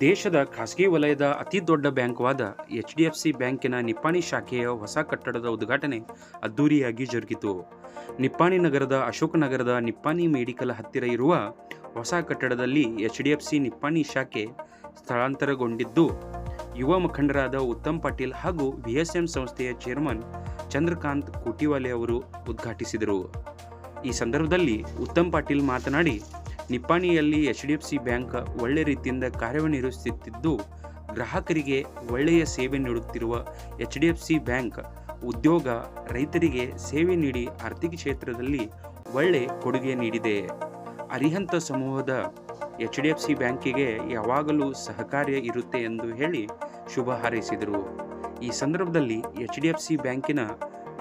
ದೇಶದ ಖಾಸಗಿ ವಲಯದ ಅತಿ ದೊಡ್ಡ ಬ್ಯಾಂಕ್ವಾದ ಎಚ್ ಡಿ ಎಫ್ ಸಿ ಬ್ಯಾಂಕಿನ ನಿಪ್ಪಾಣಿ ಶಾಖೆಯ ಹೊಸ ಕಟ್ಟಡದ ಉದ್ಘಾಟನೆ ಅದ್ದೂರಿಯಾಗಿ ಜರುಗಿತು. ನಿಪ್ಪಾಣಿ ನಗರದ ಅಶೋಕ ನಗರದ ನಿಪ್ಪಾಣಿ ಮೆಡಿಕಲ್ ಹತ್ತಿರ ಇರುವ ಹೊಸ ಕಟ್ಟಡದಲ್ಲಿ H D F C Nipani ಶಾಖೆ ಸ್ಥಳಾಂತರಗೊಂಡಿದ್ದು, ಯುವ ಮುಖಂಡರಾದ ಉತ್ತಮ್ ಪಾಟೀಲ್ ಹಾಗೂ ವಿ ಎಸ್ ಎಂ ಸಂಸ್ಥೆಯ ಚೇರ್ಮನ್ ಚಂದ್ರಕಾಂತ್ ಕೋಟಿವಾಲೆ ಅವರು ಉದ್ಘಾಟಿಸಿದರು. ಈ ಸಂದರ್ಭದಲ್ಲಿ ಉತ್ತಮ್ ಪಾಟೀಲ್ ಮಾತನಾಡಿ ನಿಪ್ಪಾಣಿಯಲ್ಲಿ H D F C bank ಒಳ್ಳೆ ರೀತಿಯಿಂದ ಕಾರ್ಯನಿರ್ವಹಿಸುತ್ತಿದ್ದು, ಗ್ರಾಹಕರಿಗೆ ಒಳ್ಳೆಯ ಸೇವೆ ನೀಡುತ್ತಿರುವ H D F C bank ಉದ್ಯೋಗ, ರೈತರಿಗೆ ಸೇವೆ ನೀಡಿ ಆರ್ಥಿಕ ಕ್ಷೇತ್ರದಲ್ಲಿ ಒಳ್ಳೆ ಕೊಡುಗೆ ನೀಡಿದೆ. ಅರಿಹಂತ ಸಮೂಹದ ಎಚ್ ಡಿ ಎಫ್ ಸಿ ಬ್ಯಾಂಕಿಗೆ ಯಾವಾಗಲೂ ಸಹಕಾರ್ಯ ಇರುತ್ತೆ ಎಂದು ಹೇಳಿ ಶುಭ ಹಾರೈಸಿದರು. ಈ ಸಂದರ್ಭದಲ್ಲಿ ಎಚ್ ಡಿ ಎಫ್ ಸಿ ಬ್ಯಾಂಕಿನ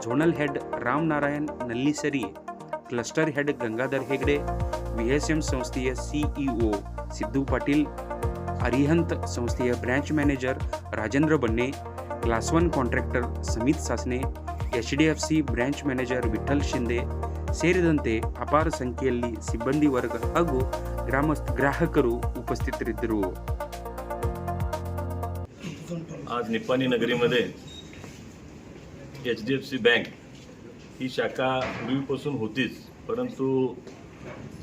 zonal head Ram Narayan ನಲ್ಲಿಸರಿ cluster head Gangadhar Hegde VSM ಸಂಸ್ಥೆಯ ಸಿಇಒ ಸಿದ್ದು ಪಾಟೀಲ್ ಅರಿಹಂತ್ ಸಂಸ್ಥೆಯ branch manager Rajendra Banne class one contractor Samit Sasne H D F C branch manager Vitthal Shinde ಸೇರಿದಂತೆ ಅಪಾರ ಸಂಖ್ಯೆಯಲ್ಲಿ ಸಿಬ್ಬಂದಿ ವರ್ಗ ಹಾಗೂ ಗ್ರಾಮಸ್ಥ ಗ್ರಾಹಕರು ಉಪಸ್ಥಿತರಿದ್ದರು आज Nippani नगरीमध्ये H D F C bank ही शाखा पूर्वीपासून होतीच परंतु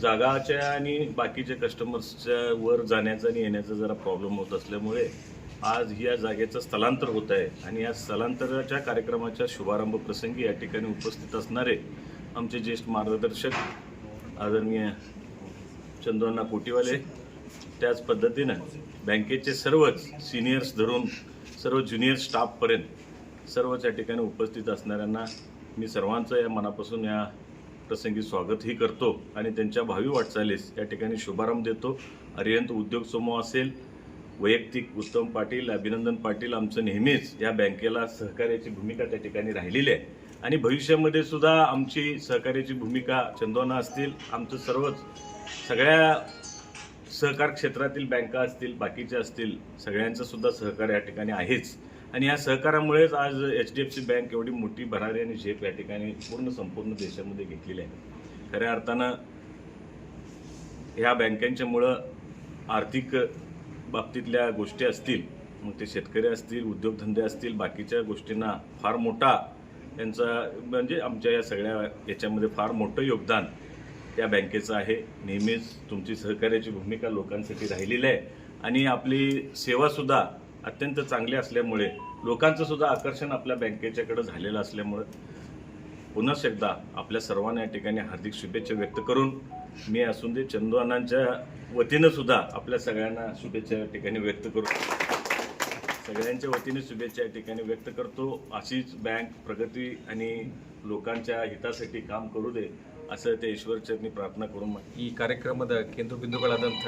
जागाच्या आणि बाकीच्या कस्टमर्सच्या वर जाण्याचा आणि येण्याचा जरा प्रॉब्लेम होत असल्यामुळे आज या जागेचं स्थलांतर होत आहे. आणि या स्थलांतराच्या कार्यक्रमाच्या शुभारंभ प्रसंगी या ठिकाणी उपस्थित असणारे आमचे ज्येष्ठ मार्गदर्शक आदरणीय चंद्रना कोटीवाले त्याच पद्धतीनं बँकेचे सर्वच सिनियर्स धरून सर्व ज्युनियर स्टाफपर्यंत सर्वच या ठिकाणी उपस्थित असणाऱ्यांना मी सर्वांचं या मनापासून या प्रसंगी स्वागतही करतो आणि त्यांच्या भावी वाटचालीस या ठिकाणी शुभारंभ देतो. अरिहंत उद्योग समूह असेल वैयक्तिक उत्तम पाटील अभिनंदन पाटील आमचं नेहमीच या बँकेला सहकार्याची भूमिका त्या ठिकाणी राहिलेली आहे. आणि भविष्यामध्ये सुद्धा आमची सहकार्याची भूमिका चंदोना असतील आमचं सर्वच सगळ्या सहकार क्षेत्रातील बँका असतील बाकीच्या असतील सगळ्यांचं सुद्धा सहकार्य या ठिकाणी आहेच. आणि या सहकारामुळेच आज H D F C bank एवढी मोठी भरारी आणि झेप या ठिकाणी पूर्ण संपूर्ण देशामध्ये घेतलेली आहे. खऱ्या अर्थानं ह्या बँकांच्यामुळं आर्थिक बाबतीतल्या गोष्टी असतील मग ते शेतकरी असतील उद्योगधंदे असतील बाकीच्या गोष्टींना फार मोठा त्यांचा म्हणजे आमच्या या सगळ्या याच्यामध्ये फार मोठं योगदान या बँकेचं आहे. नेहमीच तुमची सहकार्याची भूमिका लोकांसाठी राहिलेली आहे. आणि आपली सेवासुद्धा अत्यंत चांगले असल्यामुळे लोकांचं सुद्धा आकर्षण आपल्या बँकेच्याकडे झालेलं असल्यामुळे पुन्हा एकदा आपल्या सर्वांना या ठिकाणी हार्दिक शुभेच्छा व्यक्त करून मी असून ते चंदू वतीनं सुद्धा आपल्या सगळ्यांना शुभेच्छा या ठिकाणी व्यक्त करू. सगळ्यांच्या वतीने शुभेच्छा या ठिकाणी व्यक्त करतो. अशीच बँक प्रगती आणि लोकांच्या हितासाठी काम करू दे असं ते ಈಶ್ವರಚರಣಿ ಪ್ರಾರ್ಥನಾ ಕೊಡಮ್ಮ ಈ ಕಾರ್ಯಕ್ರಮದ ಕೇಂದ್ರಬಿಂದುಗಳಾದಂಥ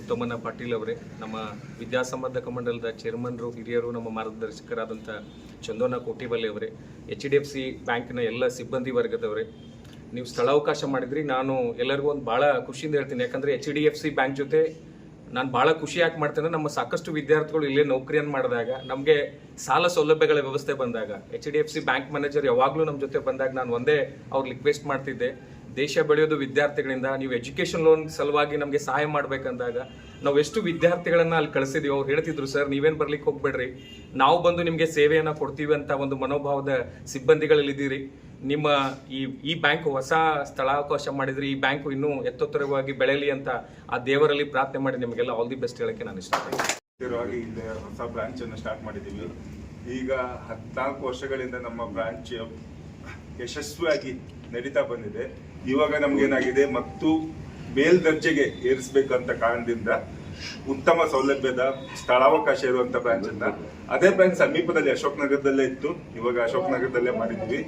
ಉತ್ತಮನ ಪಾಟೀಲ್ ಅವರೇ, ನಮ್ಮ ವಿದ್ಯಾಸಂಬಂಧಕ ಮಂಡಲದ ಚೇರ್ಮನ್ರು, ಹಿರಿಯರು, ನಮ್ಮ ಮಾರ್ಗದರ್ಶಕರಾದಂಥ ಚಂದೋನ ಕೋಟಿಬಲ್ಲಿ ಅವರೇ, ಎಚ್ ಡಿ ಎಫ್ ಸಿ ಬ್ಯಾಂಕ್ನ ಎಲ್ಲ ಸಿಬ್ಬಂದಿ ವರ್ಗದವರೇ. ನೀವು ಸ್ಥಳಾವಕಾಶ ಮಾಡಿದ್ರಿ, ನಾನು ಎಲ್ಲರಿಗೂ ಒಂದು ಭಾಳ ಖುಷಿಯಿಂದ ಹೇಳ್ತೀನಿ. ಯಾಕಂದರೆ H D F C bank ಜೊತೆ ನಾನು ಭಾಳ ಖುಷಿ ಯಾಕೆ ಮಾಡ್ತೇನೆ, ನಮ್ಮ ಸಾಕಷ್ಟು ವಿದ್ಯಾರ್ಥಿಗಳು ಇಲ್ಲೇ ನೌಕರಿಯನ್ನು ಮಾಡಿದಾಗ, ನಮಗೆ ಸಾಲ ಸೌಲಭ್ಯಗಳ ವ್ಯವಸ್ಥೆ ಬಂದಾಗ, H D F C bank manager ಯಾವಾಗಲೂ ನಮ್ಮ ಜೊತೆ ಬಂದಾಗ ನಾನು ಒಂದೇ ಅವ್ರು ರಿಕ್ವೆಸ್ಟ್ ಮಾಡ್ತಿದ್ದೆ. ದೇಶ ಬೆಳೆಯೋದು ವಿದ್ಯಾರ್ಥಿಗಳಿಂದ, ನೀವು ಎಜುಕೇಷನ್ ಲೋನ್ ಸಲುವಾಗಿ ನಮಗೆ ಸಹಾಯ ಮಾಡ್ಬೇಕಂದಾಗ, ನಾವು ಎಷ್ಟು ವಿದ್ಯಾರ್ಥಿಗಳನ್ನು ಅಲ್ಲಿ ಕಳಿಸಿದೀವಿ, ಅವ್ರು ಹೇಳ್ತಿದ್ರು, ಸರ್, ನೀವೇನು ಬರ್ಲಿಕ್ಕೆ ಹೋಗ್ಬೇಡ್ರಿ. ನಾವು ಬಂದು ನಿಮಗೆ ಸೇವೆಯನ್ನು ಕೊಡ್ತೀವಿ ಅಂತ ಒಂದು ಮನೋಭಾವದ ಸಿಬ್ಬಂದಿಗಳಲ್ಲಿದ್ದೀರಿ ನಿಮ್ಮ ಈ ಈ ಬ್ಯಾಂಕ್ ಹೊಸ ಸ್ಥಳಾವಕಾಶ ಮಾಡಿದ್ರಿ, ಈ ಬ್ಯಾಂಕು ಇನ್ನೂ ಎತ್ತೊತ್ತರವಾಗಿ ಬೆಳೆಯಲಿ ಅಂತ ಆ ದೇವರಲ್ಲಿ ಪ್ರಾರ್ಥನೆ ಮಾಡಿ ನಿಮಗೆಲ್ಲ ಆಲ್ ದಿ ಬೆಸ್ಟ್ ಹೇಳಕ್ಕೆ ನಾನು ಇಷ್ಟಪಡ್ತೀನಿ. ಹೊಸ ಬ್ರಾಂಚನ್ನು ಸ್ಟಾರ್ಟ್ ಮಾಡಿದ್ದೀವಿ. ಈಗ ಹದಿನಾಲ್ಕು ವರ್ಷಗಳಿಂದ ನಮ್ಮ ಬ್ರಾಂಚ್ ಯಶಸ್ವಿಯಾಗಿ ನಡೀತಾ ಬಂದಿದೆ. ಇವಾಗ ನಮ್ಗೇನಾಗಿದೆ, ಮತ್ತು ಮೇಲ್ದರ್ಜೆಗೆ ಏರಿಸಬೇಕಂತ ಕಾರಣದಿಂದ ಉತ್ತಮ ಸೌಲಭ್ಯದ ಸ್ಥಳಾವಕಾಶ ಇರುವಂತ ಬ್ರಾಂಚ್ ಅನ್ನ, ಅದೇ ಬ್ರಾಂಚ್ ಸಮೀಪದಲ್ಲಿ ಅಶೋಕ್ ನಗರದಲ್ಲೇ ಇತ್ತು. ಇವಾಗ ಅಶೋಕ್ ನಗರದಲ್ಲೇ ಮಾಡಿದ್ವಿ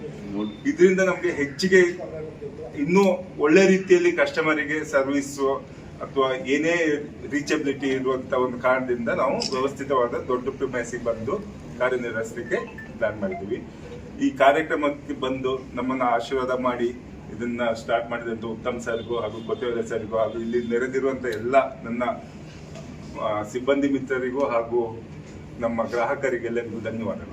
ಇದರಿಂದ ನಮ್ಗೆ ಹೆಚ್ಚಿಗೆ ಇನ್ನೂ ಒಳ್ಳೆ ರೀತಿಯಲ್ಲಿ ಕಸ್ಟಮರಿಗೆ ಸರ್ವಿಸ್ ಅಥವಾ ಏನೇ ರೀಚಬಿಲಿಟಿ ಇರುವಂತ ಒಂದು ಕಾರಣದಿಂದ ನಾವು ವ್ಯವಸ್ಥಿತವಾದ ದೊಡ್ಡ ಪ್ರಿಮೈಸಿಗೆ ಬಂದು ಕಾರ್ಯನಿರ್ವಹಿಸಲಿಕ್ಕೆ ಪ್ಲಾನ್ ಮಾಡಿದ್ದೀವಿ. ಈ ಕಾರ್ಯಕ್ರಮಕ್ಕೆ ಬಂದು ನಮ್ಮನ್ನ ಆಶೀರ್ವಾದ ಮಾಡಿ ಇದನ್ನ ಸ್ಟಾರ್ಟ್ ಮಾಡಿದಂತ ಉತ್ತಮ್ ಸರ್ಗೂ ಹಾಗೂ ಕೊತ್ತೆ ಸರ್ಗೂ ಹಾಗೂ ಇಲ್ಲಿ ನೆರೆದಿರುವಂತ ಎಲ್ಲ ನನ್ನ ಸಿಬ್ಬಂದಿ ಮಿತ್ರರಿಗೂ ಹಾಗೂ ನಮ್ಮ ಗ್ರಾಹಕರಿಗೆಲ್ಲರಿಗೂ ಧನ್ಯವಾದಗಳು.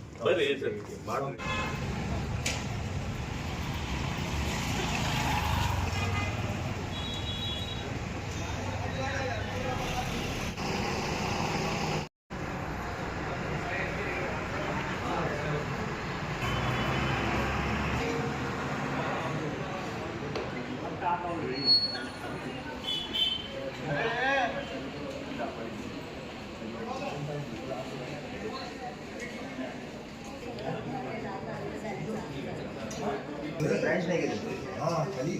ಬರ್ರಿ ಸರ್ ಮಾಡಿ Thank you. ಬ್ರ್ಯಾಂಡ್ ಹೇಗೆ ಹಾ ಕಲಿ